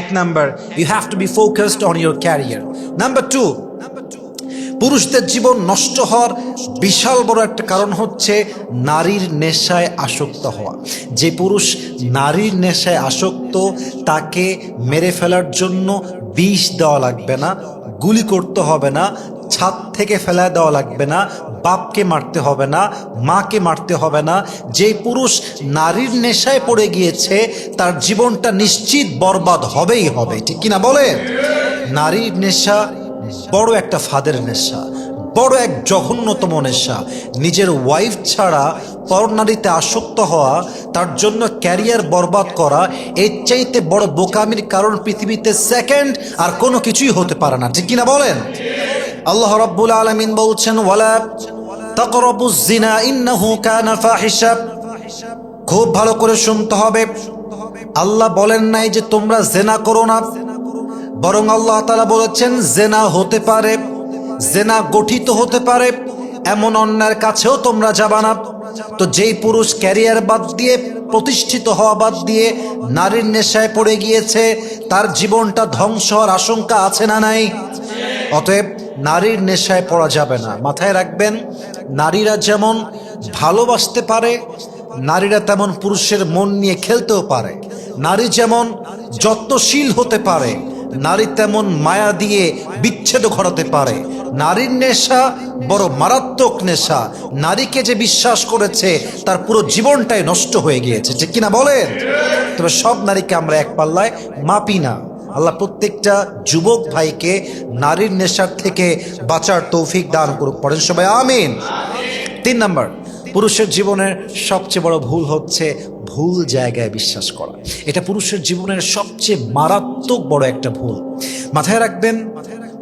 এক number you have to be focused on your career number two পুরুষদের জীবন নষ্ট হওয়ার বিশাল বড় একটা কারণ হচ্ছে নারীর নেশায় আসক্ত হওয়া। যে পুরুষ নারীর নেশায় আসক্ত, তাকে মেরে ফেলার জন্য বিষ দেওয়া লাগবে না, গুলি করতে হবে না ছাদ থেকে ফেলা দেওয়া লাগবে না, বাপকে মারতে হবে না, মাকে মারতে হবে না। যে পুরুষ নারীর নেশায় পড়ে গিয়েছে, তার জীবনটা নিশ্চিত বরবাদ হবেই হবে, ঠিক কিনা বলেন নারীর নেশা বড় একটা ফাদের নেশা, বড় এক জঘন্যতম নেশা। নিজের ওয়াইফ ছাড়া পরনারীতে আসক্ত হওয়া, তার জন্য ক্যারিয়ার বরবাদ করা, এর চাইতে বড় বোকামির কারণ পৃথিবীতে সেকেন্ড আর কোনো কিছুই হতে পারে না, ঠিক কিনা বলেন? আল্লাহ রাব্বুল আলামিন বলছেন, ওয়ালা তাকরাবুজ জিনা ইন্নাহু কানা ফাহিশা। খুব ভালো করে শুনতে হবে। আল্লাহ বলেন নাই যে তোমরা জেনা করো না। বরং আল্লাহ তালা বলেছেন, জেনা হতে পারে, জেনা গঠিত হতে পারে, এমন অন্যায়ের কাছেও তোমরা যাবা না। তো যেই পুরুষ ক্যারিয়ার বাদ দিয়ে, প্রতিষ্ঠিত হওয়া বাদ দিয়ে নারীর নেশায় পড়ে গিয়েছে, তার জীবনটা ধ্বংস হওয়ার আশঙ্কা আছে না নাই? অতএব নারীর নেশায় পড়া যাবে না। মাথায় রাখবেন, নারীরা যেমন ভালোবাসতে পারে, নারীরা তেমন পুরুষের মন নিয়ে খেলতেও পারে। নারী যেমন যত্নশীল হতে পারে, নারী তেমন মায়া দিয়ে বিচ্ছেদ ঘটাতে পারে। নারীর নেশা বড় মারাত্মক নেশা। নারীকে যে বিশ্বাস করেছে, তার পুরো জীবনটাই নষ্ট হয়ে গিয়েছে। ঠিক কিনা বলেন? তবে সব নারীকে আমরা এক পাল্লায় মাপি না। আল্লাহ প্রত্যেকটা যুবক ভাইকে নারীর নেশার থেকে বাঁচার তৌফিক দান করুক। পড়েন সবাই, আমিন। তিন নাম্বার, পুরুষের জীবনের সবচেয়ে বড় ভুল হচ্ছে ভুল জায়গায় বিশ্বাস করা। এটা পুরুষের জীবনের সবচেয়ে মারাত্মক বড় একটা ভুল। মাথায় রাখবেন,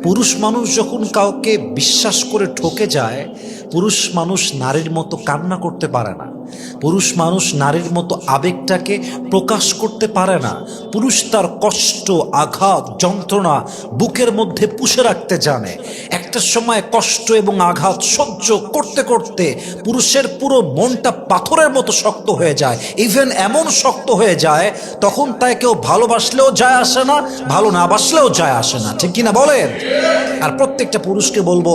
পুরুষ মানুষ যখন কাউকে বিশ্বাস করে ঠকে যায়, পুরুষ মানুষ নারীর মতো কান্না করতে পারে না। পুরুষ মানুষ নারীর মতো আবেগটাকে প্রকাশ করতে পারে না। পুরুষ তার কষ্ট, আঘাত, যন্ত্রণা বুকের মধ্যে পুষে রাখতে জানে। একটা সময় কষ্ট এবং আঘাত সহ্য করতে করতে পুরুষের পুরো মনটা পাথরের মতো শক্ত হয়ে যায়। ইভেন এমন শক্ত হয়ে যায়, তখন তাই কেউ ভালোবাসলেও যায় আসে না, ভালো না বাসলেও যায় আসে না। ঠিক কিনা বলেন? আর প্রত্যেকটা পুরুষকে বলব,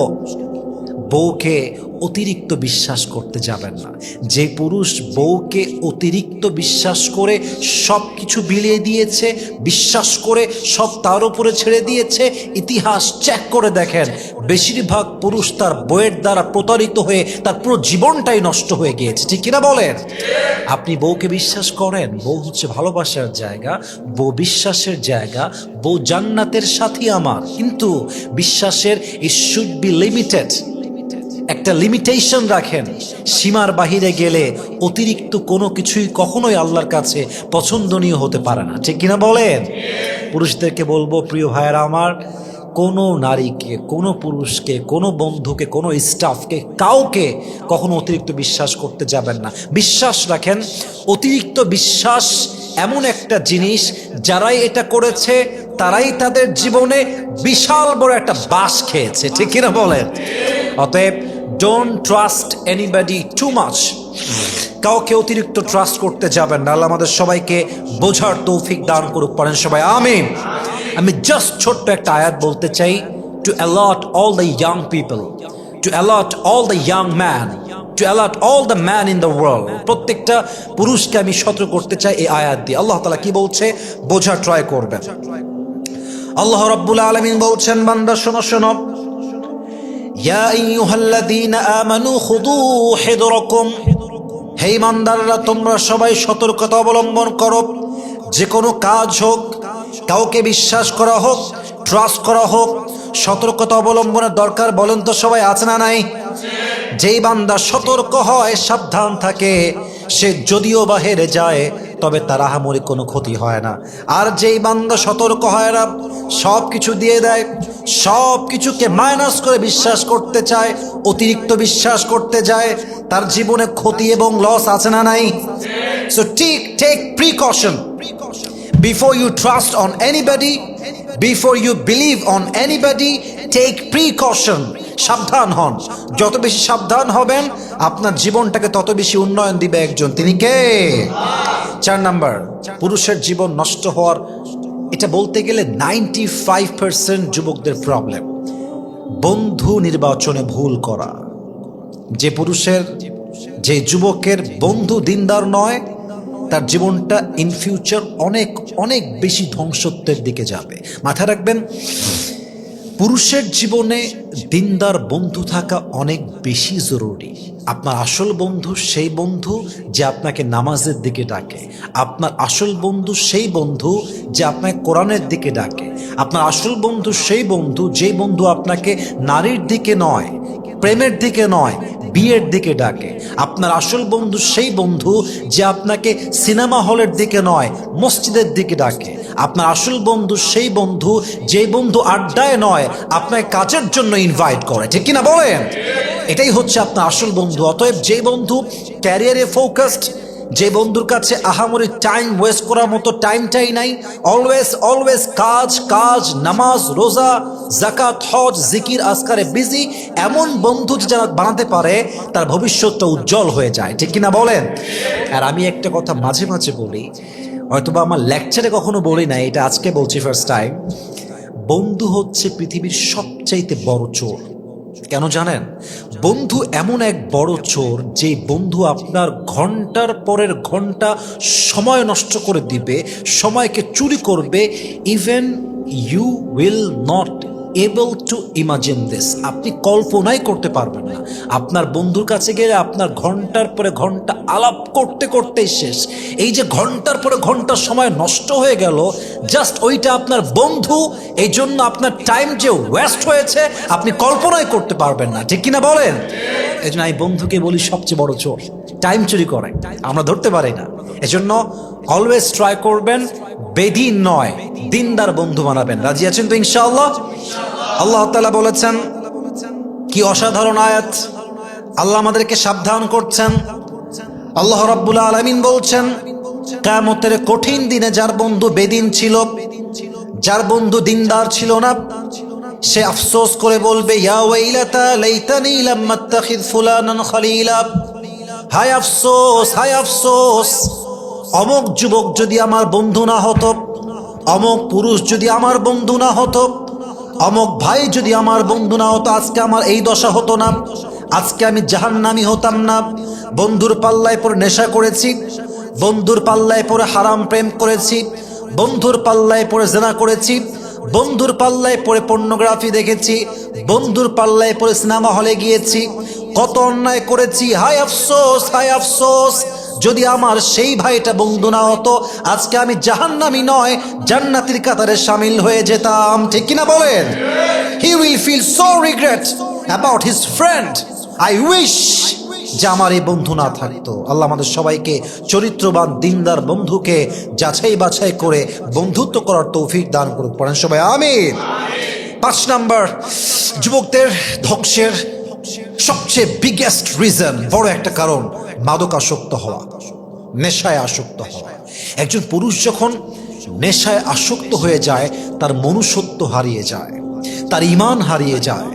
বউকে অতিরিক্ত বিশ্বাস করতে যাবেন না। যে পুরুষ বউকে অতিরিক্ত বিশ্বাস করে সব কিছু বিলিয়ে দিয়েছে, বিশ্বাস করে সব তার উপরে ছেড়ে দিয়েছে, ইতিহাস চেক করে দেখেন, বেশিরভাগ পুরুষ তার বইয়ের দ্বারা প্রতারিত হয়ে তার পুরো জীবনটাই নষ্ট হয়ে গিয়েছে। ঠিক কিনা বলেন? আপনি বউকে বিশ্বাস করেন, বউ হচ্ছে ভালোবাসার জায়গা, বউ বিশ্বাসের জায়গা, বউ জান্নাতের সাথী আমার। কিন্তু বিশ্বাসের ইট শুড বি লিমিটেড একটা লিমিটেশন রাখেন। সীমার বাহিরে গেলে অতিরিক্ত কোনো কিছুই কখনোই আল্লাহর কাছে পছন্দনীয় হতে পারে না। ঠিক কিনা বলেন? পুরুষদেরকে বলব, প্রিয় ভাইয়েরা আমার, কোনো নারীকে, কোনো পুরুষকে, কোনো বন্ধুকে, কোনো স্টাফকে কাউকে কখনো অতিরিক্ত বিশ্বাস করতে যাবেন না। বিশ্বাস রাখেন, অতিরিক্ত বিশ্বাস এমন একটা জিনিস, যারাই এটা করেছে, তারাই তাদের জীবনে বিশাল বড় একটা বাস খেয়েছে। ঠিক কিনা বলেন? অতএব don't trust anybody too much কাউকে অতিরিক্ত ট্রাস্ট করতে যাবেন না। আল্লাহ আমাদের সবাইকে বোঝার তৌফিক দান করুক পারেন সবাই, আমিন। আমি জাস্ট ছোট্ট একটা আয়াত বলতে চাই। To alert all the young people to alert all the young man to alert all the man in the world প্রত্যেকটা পুরুষকে আমি সতর্ক করতে চাই এই আয়াত দিয়ে। আল্লাহ তালা কি বলছে? বোঝা ট্রাই করবেন। আল্লাহ রাব্বুল আলামিন বলছেন, বান্দা শোনো শোনো। ইয়া আইয়ুহাল্লাযীনা আমানু খুদু হিদরাকুম। হে ইমানদাররা, তোমরা সবাই সতর্কতা অবলম্বন করো। যে কোনো কাজ হোক, কাউকে বিশ্বাস করা হোক ট্রাস্ট করা হোক, সতর্কতা অবলম্বনের দরকার বলেন তো সবাই আছে না নাই? যেই বান্দা সতর্ক হয়, সাবধান থাকে, সে যদিও বা হেরে যায় তবে তার আহামরি কোনো ক্ষতি হয় না। আর যেই বান্দা সতর্ক হয় না সব কিছু দিয়ে দেয় সব কিছুকে মাইনাস করে বিশ্বাস করতে চায়, অতিরিক্ত বিশ্বাস করতে যায়, তার জীবনে ক্ষতি এবং লস আছে না নাই? So take take precaution before you trust on anybody before you believe on anybody take precaution সাবধান হন। যত বেশি সাবধান হবেন, আপনার জীবনটাকে তত বেশি উন্নয়ন দিবে একজন। তিনি কে? চার নাম্বার, পুরুষের জীবন নষ্ট হওয়ার, এটা বলতে গেলে নাইনটি ফাইভ পার্সেন্ট যুবকদের প্রবলেম বন্ধু নির্বাচনে ভুল করা। যে পুরুষের, যে যুবকের বন্ধু দিনদার নয়, তার জীবনটা ইন ফিউচার অনেক অনেক বেশি ধ্বংসত্বের দিকে যাবে। মাথায় রাখবেন পুরুষের জীবনে দিনদার বন্ধু থাকা অনেক বেশি জরুরি। আপনার আসল বন্ধু সেই বন্ধু যে আপনাকে নামাজের দিকে ডাকে। আপনার আসল বন্ধু সেই বন্ধু যে আপনাকে কোরআনের দিকে ডাকে। আপনার আসল বন্ধু সেই বন্ধু যেই বন্ধু আপনাকে নারীর দিকে নয়, প্রেমের দিকে নয় বিয়ের দিকে ডাকে। আপনার আসল বন্ধু সেই বন্ধু যে আপনাকে সিনেমা হলের দিকে নয়, মসজিদের দিকে ডাকে। আপনার আসল বন্ধু সেই বন্ধু যে বন্ধু আড্ডায় নয়, আপনাকে কাজের জন্য ইনভাইট করে। ঠিক কিনা বলেন? এটাই হচ্ছে আপনার আসল বন্ধু। অতএব যে বন্ধু ক্যারিয়ারে ফোকাসড যে বন্ধুর কাছে আহামরি টাইম ওয়েস্ট করার মতো টাইমটাই নাই অলওয়েজ অলওয়েজ কাজ কাজ, নামাজ, রোজা জাকাত হজ, জিকির আসকারে বিজি এমন বন্ধু যে যারা বানাতে পারে, তার ভবিষ্যৎটা উজ্জ্বল হয়ে যায়। ঠিক কিনা বলেন? আর আমি একটা কথা মাঝে মাঝে বলি, হয়তোবা আমার লেকচারে কখনো বলি না এটা আজকে বলছি ফার্স্ট টাইম বন্ধু হচ্ছে পৃথিবীর সবচাইতে বড় চোর। কেন জানেন? বন্ধু এমন এক বড় চোর যে বন্ধু আপনার ঘণ্টার পরের ঘণ্টা সময় নষ্ট করে দিবে, সময়কে চুরি করবে even you will not able to imagine this আপনি কল্পনাই করতে পারবেন না। আপনার বন্ধুর কাছে গেলে আপনার ঘণ্টার পরে ঘণ্টা আলাপ করতে করতেই শেষ। এই যে ঘণ্টার পরে ঘণ্টা সময় নষ্ট হয়ে গেল জাস্ট ওইটা আপনার বন্ধু, এই জন্য আপনার টাইম যে ওয়েস্ট হয়েছে, আপনি কল্পনাই করতে পারবেন না। ঠিক কিনা বলেন? এই জন্য আমি বন্ধুকে বলি সবচেয়ে বড় চোর। টাইম চুরি করে। আমরা ধরতে পারি না। এজন্য অলওয়েজ ট্রাই করবেন, বেদিন নয়, দিনদার বন্ধু বানাবেন। রাজি আছেন তো ইনশাআল্লাহ? আল্লাহ তাআলা বলেছেন, কি অসাধারণ আয়াত। আল্লাহ আমাদেরকে সাবধান করছেন। আল্লাহ রাব্বুল আলামিন বলছেন, কিয়ামতের কঠিন দিনে যার বন্ধু বেদিন ছিল, যার বন্ধু দিনদার ছিল না, সে আফসোস করে বলবে, ইয়া ওয়াইলাতা লাইতানি লাম আত্তাখিদ ফুলানান খলিলা। হায় আফসোস হায় আফসোস। অমক যুবক যদি আমার বন্ধু না হতো, অমক পুরুষ যদি আমার বন্ধু না হতো, অমক ভাই যদি আমার বন্ধু না হতো, আজকে আমার এই দশা হতো না। আজকে আমি জাহান্নামি হতাম না। বন্ধুর পাল্লায় পরে নেশা করেছি, বন্ধুর পাল্লায় পরে হারাম প্রেম করেছি, বন্ধুর পাল্লায় পরে জেনা করেছি, বন্ধুর পাল্লায় পরে পর্নোগ্রাফি দেখেছি, বন্ধুর পাল্লায় পরে সিনেমা হলে গিয়েছি কত অন্যায় করেছি, হায় আফসোস হায় আফসোস। যদি আমার সেই ভাইটা বন্ধু না হতো, আজকে আমি জাহান্নামি নয়, জান্নাতির কাতারে সামিল হয়ে যেতাম। ঠিক কিনা বলেন? He will feel so regret about his friend I wish যে আমার এই বন্ধু না থাকতো। আল্লাহ আমাদের সবাইকে চরিত্রবান, দিনদার বন্ধুকে যাচাই বাছাই করে বন্ধুত্ব করার তৌফিক দান করুক। পড়েন সবাই, আমিন। পাঁচ নাম্বার, যুবকদের ধ্বংসের সবচেয়ে বিগেস্ট রিজন বড় একটা কারণ মাদক আসক্ত হওয়া, নেশায় আসক্ত হওয়া। একজন পুরুষ যখন নেশায় আসক্ত হয়ে যায়, তার মনুষ্যত্ব হারিয়ে যায়, তার ইমান হারিয়ে যায়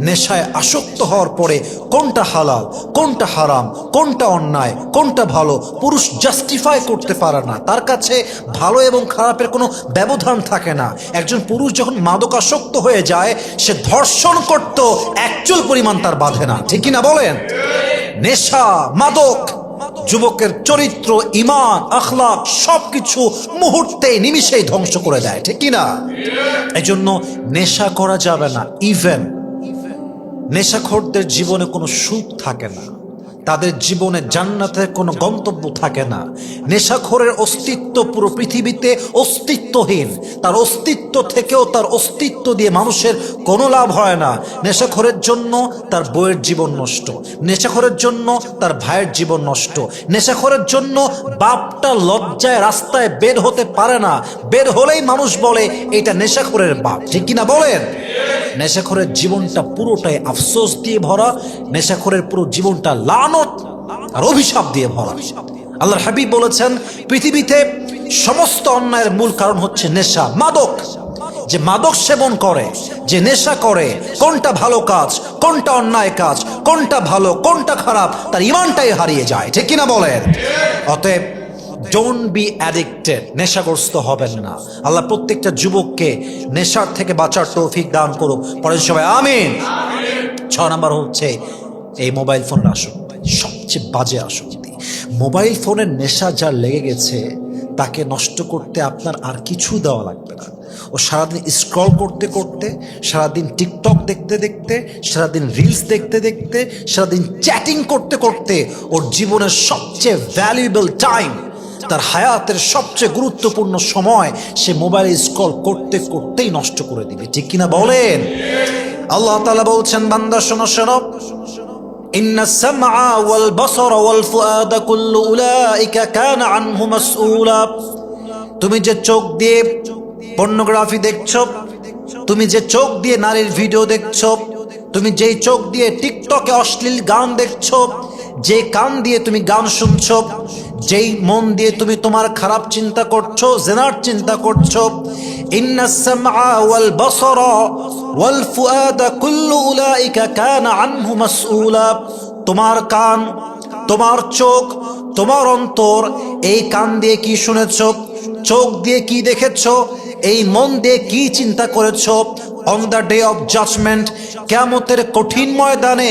নেশায় আসক্ত হওয়ার পরে কোনটা হালাল, কোনটা হারাম, কোনটা অন্যায়, কোনটা ভালো, পুরুষ জাস্টিফাই করতে পারে না। তার কাছে ভালো এবং খারাপের কোনো ব্যবধান থাকে না। একজন পুরুষ যখন মাদক আসক্ত হয়ে যায়, সে ধর্ষণ করত অ্যাকচুয়াল পরিমাণ তার বাঁধে না। ঠিক না বলেন? নেশা, মাদক, যুবকের চরিত্র, ইমান, আখলাক সবকিছু মুহূর্তে নিমিষেই ধ্বংস করে দেয়। ঠিক কিনা? এজন্য নেশা করা যাবে না। ইভেন নেশাখোরদের জীবনে কোনো সুখ থাকে না। তাদের জীবনে জান্নাতের কোনো গন্তব্য থাকে না। নেশাখোরের অস্তিত্ব পুরো পৃথিবীতে অস্তিত্বহীন। তার অস্তিত্ব থেকেও তার অস্তিত্ব দিয়ে মানুষের কোনো লাভ হয় না। নেশাখোরের জন্য তার বইয়ের জীবন নষ্ট। নেশাখোরের জন্য তার ভাইয়ের জীবন নষ্ট। নেশাখোরের জন্য বাপটা লজ্জায় রাস্তায় বের হতে পারে না। বের হলেই মানুষ বলে, এটা নেশাখোরের বাপ। ঠিক কিনা বলেন? নেশাখোরের জীবনটা পুরোটাই আফসোস দিয়ে ভরা, নেশাখোরের পুরো জীবনটা লানত আর অভিশাপ দিয়ে ভরা। আল্লাহর হাবিব বলেছেন, পৃথিবীতে সমস্ত অন্যায়ের মূল কারণ হচ্ছে নেশা, মাদক। যে মাদক সেবন করে, যে নেশা করে, কোনটা ভালো কাজ, কোনটা অন্যায় কাজ, কোনটা ভালো, কোনটা খারাপ, তার ইমানটাই হারিয়ে যায়। ঠিক কিনা বলেন? অতএব ডোন্ট বি অ্যাডিক্টেড নেশাগ্রস্ত হবেন না। আল্লাহ প্রত্যেকটা যুবককে নেশার থেকে বাঁচার তৌফিক দান করুক। পরের সবাই, আমিন। ছ নাম্বার হচ্ছে, এই মোবাইল ফোনের আসক্তি, সবচেয়ে বাজে আসক্তি। মোবাইল ফোনের নেশা যার লেগে গেছে, তাকে নষ্ট করতে আপনার আর কিছু দেওয়া লাগবে না। ও সারাদিন স্ক্রল করতে করতে, সারাদিন টিকটক দেখতে দেখতে, সারাদিন রিলস দেখতে দেখতে, সারাদিন চ্যাটিং করতে করতে, ওর জীবনের সবচেয়ে ভ্যালুয়েবল টাইম তার হায়াতের সবচেয়ে গুরুত্বপূর্ণ সময় সে মোবাইল স্ক্রল করতে করতেই নষ্ট করে দিবে ঠিক কিনা বলেন আল্লাহ তাআলা বলছেন বান্দা শোনো শোনো إن السمع والبصر والفؤاد كل أولئك كان عنه مسؤولا তুমি যে চোখ দিয়ে পর্নোগ্রাফি দেখছো তুমি যে চোখ দিয়ে নারীর ভিডিও দেখছো তুমি যেই চোখ দিয়ে টিকটকে অশ্লীল গান দেখছো যে কান দিয়ে তুমি গান শুনছো যেই মন দিয়ে তুমি তোমার খারাপ চিন্তা করছ, জেনার চিন্তা করছ তোমার কান, তোমার চোখ, তোমার অন্তর, এই কান দিয়ে কি শুনেছ, চোখ দিয়ে কি দেখেছ, এই মন দিয়ে কি চিন্তা করেছ? On the day of judgement কেমতের কঠিন ময়দানে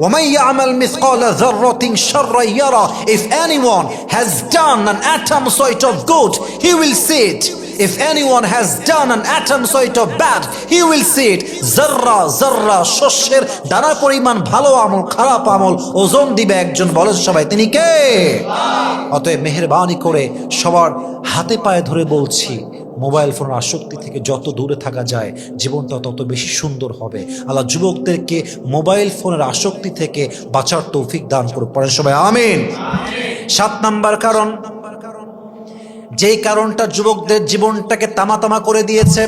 If anyone has done an atom sort of good, he will see it. If anyone has done an atom sort of bad, he will see it. জাররা জাররা শস্যের দানা পরিমাণ ভালো আমল খারাপ আমল ওজন দিবে একজন বলেন সবাই তিনি কে অতএব মেহরবানি করে সবার হাতে পায়ে ধরে বলছি মোবাইল ফোনের আসক্তি থেকে যত দূরে থাকা যায়, জীবনটা তত বেশি সুন্দর হবে। আল্লাহ যুবকদেরকে মোবাইল ফোনের আসক্তি থেকে বাঁচার তৌফিক দান করুক। পড়েন সবাই, আমিন। সাত নাম্বার কারণ। যেই কারণটা যুবকদের জীবনটাকে তামাতামা করে দিয়েছে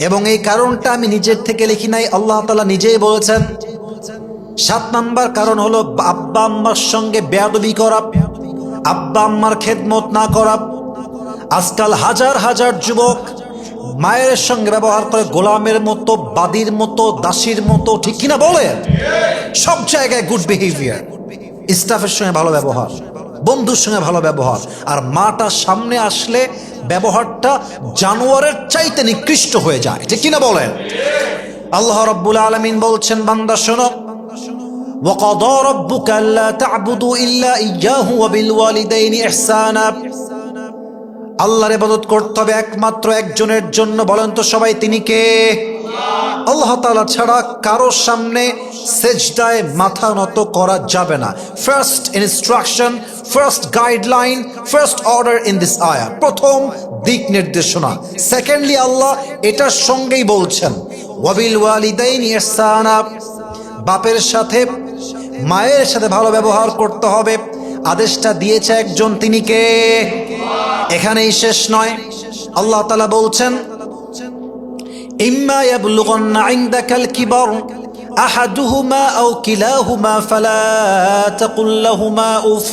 এবং এই কারণটা আমি নিজের থেকে লিখি নাই, আল্লাহ তালা নিজেই বলেছেন। সাত নাম্বার কারণ হলো আব্বা আম্মার সঙ্গে বেয়াদবি করা, আব্বা আম্মার খেদমত না করা আজকাল হাজার হাজার যুবক মায়ের সঙ্গে ব্যবহার করে গোলামের মতো বাদির মতো দাসীর মতো ঠিক কিনা বলে সব জায়গায় গুড বিহেভিয়ার স্টাফের সঙ্গে ভালো ব্যবহার বন্ধুর সঙ্গে ভালো ব্যবহার আর মাটা সামনে আসলে ব্যবহারটা জানোয়ারের চাইতে নিকৃষ্ট হয়ে যায় ঠিক কিনা বলেন আল্লাহ রব্বুল আলমিন বলছেন বান্দা শোনো وقضى ربك ألا تعبدوا إلا إياه وبالوالدين إحسانا আল্লাহর ইবাদত করতে হবে একমাত্র একজনের জন্য। বলেন তো সবাই, তিনি কে? আল্লাহ তাআলা ছাড়া কারোর সামনে সেজদায় মাথা নত করা যাবে না। First instruction first guideline first order in this আয়া প্রথম দিক নির্দেশনা। সেকেন্ডলি আল্লাহ এটার সঙ্গেই বলছেন, ওয়াবিল ওয়ালিদাইন ইহসানা। বাপের সাথে, মায়ের সাথে ভালো ব্যবহার করতে হবে। আদেশটা দিয়েছে একজন, তিনি কে? এখানেই শেষ নয়। আল্লাহ তালা বলছেন, ইম্মা ইয়াবলুগান্না ইনদাকাল কিবার, আহাদুহুমা আও কিলাহুমা ফালা তাকুল লাহুমা উফ।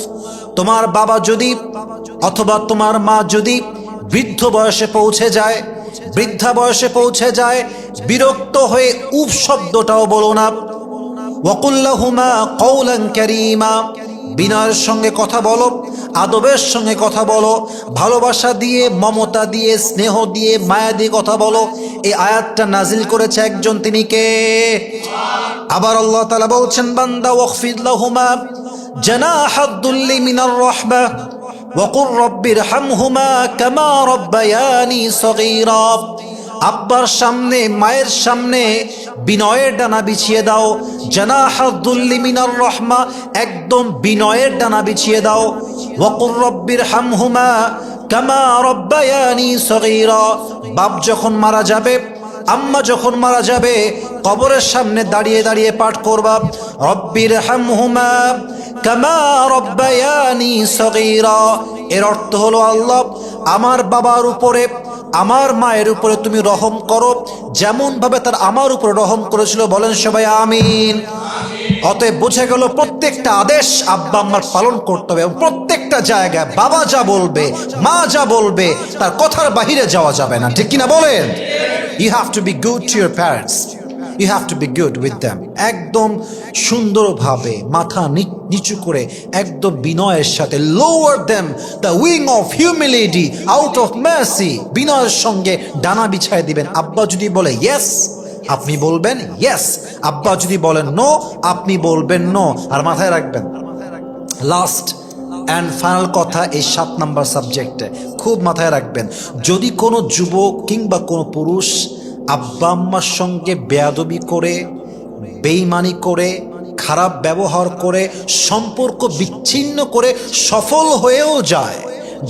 তোমার বাবা যদি অথবা তোমার মা যদি বৃদ্ধ বয়সে পৌঁছে যায়, বৃদ্ধা বয়সে পৌঁছে যায়, বিরক্ত হয়ে উফ শব্দটাও বলো না। ওয়াকুল্লাহুমা কৌলান ক্যারিমা বিনয়ের সঙ্গে কথা বলো আদবের সঙ্গে কথা বলো ভালোবাসা দিয়ে মমতা দিয়ে স্নেহ দিয়ে মায়া দিয়ে কথা বলো এই আয়াতটা নাজিল করেছে একজন তিনি কে আবার আল্লাহ তালা বলছেন বান্দা ওয়ফিদুমা জানাহাদ্দুল্লি মিনার রহমা وقل رب ارحمهما كما ربياني صغيرا আব্বার সামনে, মায়ের সামনে বিনয়ের ডানা বিছিয়ে দাও। মিনার রহমা, একদম বিনয়ের ডানা বিছিয়ে দাও। ওয়াকুর রব্বির হামহুমা, কামা রব্বায়ানি সগীরা। বাপ যখন মারা যাবে, আম্মা যখন মারা যাবে, কবরের সামনে দাঁড়িয়ে দাঁড়িয়ে পাঠ করবা। রব্বির হামহুমা, কামা রব্বায়ানি সগীরা। এর অর্থ হলো, আল্লাহ, আমার বাবার উপরে আমার মায়ের উপরে তুমি রহম করো যেমন ভাবে তার আমার উপরে রহম করেছিল, বলেন সবাই আমিন। অতএব বুঝে গেল, প্রত্যেকটা আদেশ আব্বা আম্মার পালন করতে হবে এবং প্রত্যেকটা জায়গায় বাবা যা বলবে, মা যা বলবে, তার কথার বাহিরে যাওয়া যাবে না। ঠিক কিনা বলেন? You have to be good to your parents you have to be good with them একদম সুন্দরভাবে, মাথা নিচু করে, একদম বিনয়ের সাথে lower them the wing of humility out of mercy বিনয়ের সঙ্গে ডানা বিছায় দিবেন। আব্বা যদি বলে ইয়েস আপনি বলবেন ইয়েস আব্বা যদি বলেন নো আপনি বলবেন নো আর মাথায় রাখবেন। লাস্ট অ্যান্ড ফাইনাল কথা, এই সাত নাম্বার সাবজেক্টে খুব মাথায় রাখবেন। যদি কোনো যুবক কিংবা কোনো পুরুষ আব্বা আম্মার সঙ্গে বেয়াদবি করে, বেইমানি করে, খারাপ ব্যবহার করে, সম্পর্ক বিচ্ছিন্ন করে সফল হয়েও যায়,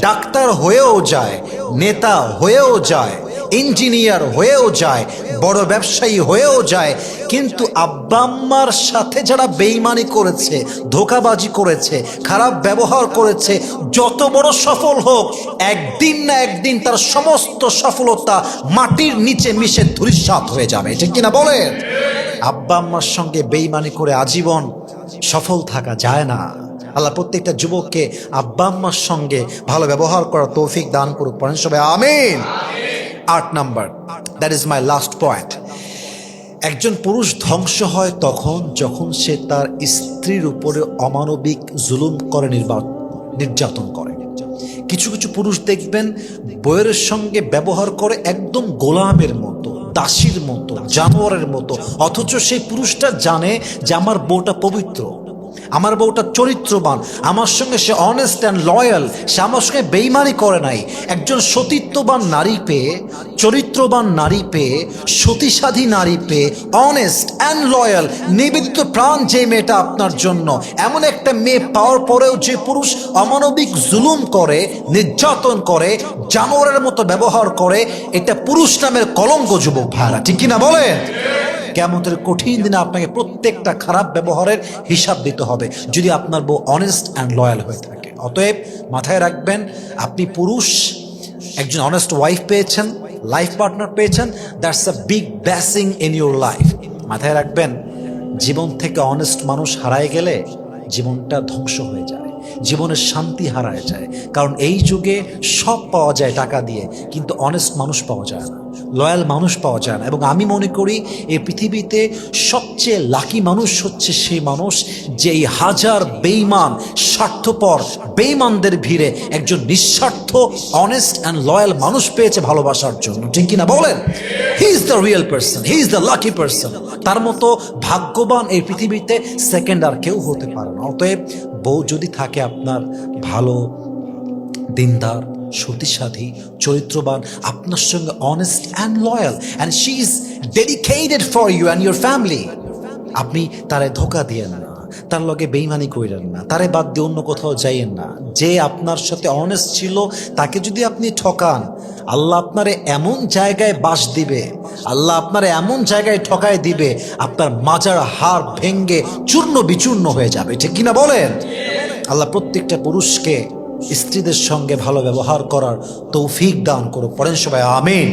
ডাক্তার হয়েও যায়, নেতা হয়েও যায়, ইঞ্জিনিয়ার হয়েও যায় বড় ব্যবসায়ী হয়েও যায়, কিন্তু আব্বা আম্মার সাথে যারা বেইমানি করেছে, ধোকাবাজি করেছে, খারাপ ব্যবহার করেছে, যত বড় সফল হোক, একদিন না একদিন তার সমস্ত সফলতা মাটির নিচে মিশে ধূলিসাৎ হয়ে যাবে। ঠিক কিনা বলেন? আব্বা আম্মার সঙ্গে বেইমানি করে আজীবন সফল থাকা যায় না। আল্লাহ প্রত্যেকটা যুবককে আব্বা আম্মার সঙ্গে ভালো ব্যবহার করার তৌফিক দান করুক, পড়েন সবাই, আমিন। আট number. That is my last point একজন পুরুষ ধ্বংস হয় তখন যখন সে তার স্ত্রীর উপরে অমানবিক জুলুম করে নির্যাতন করে। কিছু কিছু পুরুষ দেখবেন বইয়ের সঙ্গে ব্যবহার করে একদম গোলামের মতো, দাসীর মতো, জানোয়ারের মতো, অথচ সেই পুরুষটা জানে যে আমার বউটা পবিত্র। আমার বউটা চরিত্রবান, আমার সঙ্গে সে অনেস্ট অ্যান্ড লয়াল সে আমার সঙ্গে বেইমানি করে নাই। একজন সতীত্ববান নারী পেয়ে, চরিত্রবান নারী পেয়ে, সতীসাধী নারী পেয়ে অনেস্ট অ্যান্ড লয়াল নিবেদিত প্রাণ যে মেয়েটা আপনার জন্য, এমন একটা মেয়ে পাওয়ার পরেও যে পুরুষ অমানবিক জুলুম করে, নির্যাতন করে, জানোয়ারের মতো ব্যবহার করে, এটা পুরুষ নামের কলঙ্ক যুবক ভাইরা, ঠিক কিনা বলেন? কেমতের কঠিন দিনে আপনাকে প্রত্যেকটা খারাপ ব্যবহারের হিসাব দিতে হবে, যদি আপনার বউ অনেস্ট অ্যান্ড লয়াল হয়ে থাকে। অতএব মাথায় রাখবেন, আপনি পুরুষ, একজন অনেস্ট ওয়াইফ পেয়েছেন লাইফ পার্টনার পেয়েছেন that's a big blessing in your life মাথায় রাখবেন, জীবন থেকে অনেস্ট মানুষ হারায় গেলে জীবনটা ধ্বংস হয়ে যায়, জীবনের শান্তি হারায় যায়। কারণ এই যুগে সব পাওয়া যায় টাকা দিয়ে, কিন্তু অনেস্ট মানুষ পাওয়া যায় না। লয়াল মানুষ পাওয়া যায় না। এবং আমি মনে করি এই পৃথিবীতে সবচেয়ে লাকি মানুষ হচ্ছে সেই মানুষ যে এই হাজার বেইমান স্বার্থপর বেইমানদের ভিড়ে একজন নিঃস্বার্থ অনেস্ট অ্যান্ড লয়াল মানুষ পেয়েছে ভালোবাসার জন্য। ঠিক কিনা বলেন? He is the real person he is the lucky person তার মতো ভাগ্যবান এই পৃথিবীতে সেকেন্ড আর কেউ হতে পারে না। অতএব বউ যদি থাকে আপনার ভালো দিনদার সতীসাধী, চরিত্রবান, আপনার সঙ্গে honest and loyal and she is dedicated for you and your family আপনি তারে ধোকা দিয়েন না, তার লগে বেইমানি কইরেন না, তারে বাদ দিয়ে অন্য কোথাও যাইয়েন না। যে আপনার সাথে অনেস্ট ছিল, তাকে যদি আপনি ঠকান, আল্লাহ আপনারে এমন জায়গায় বাস দিবে, আল্লাহ আপনারে এমন জায়গায় ঠকায় দিবে, আপনার মাজার হার ভেঙ্গে চূর্ণ বিচূর্ণ হয়ে যাবে, ঠিক কিনা বলেন? আল্লাহ প্রত্যেকটা পুরুষকে স্ত্রীদের সঙ্গে ভালো ব্যবহার করার তৌফিক দান করো পড়েন সবাই আমিন।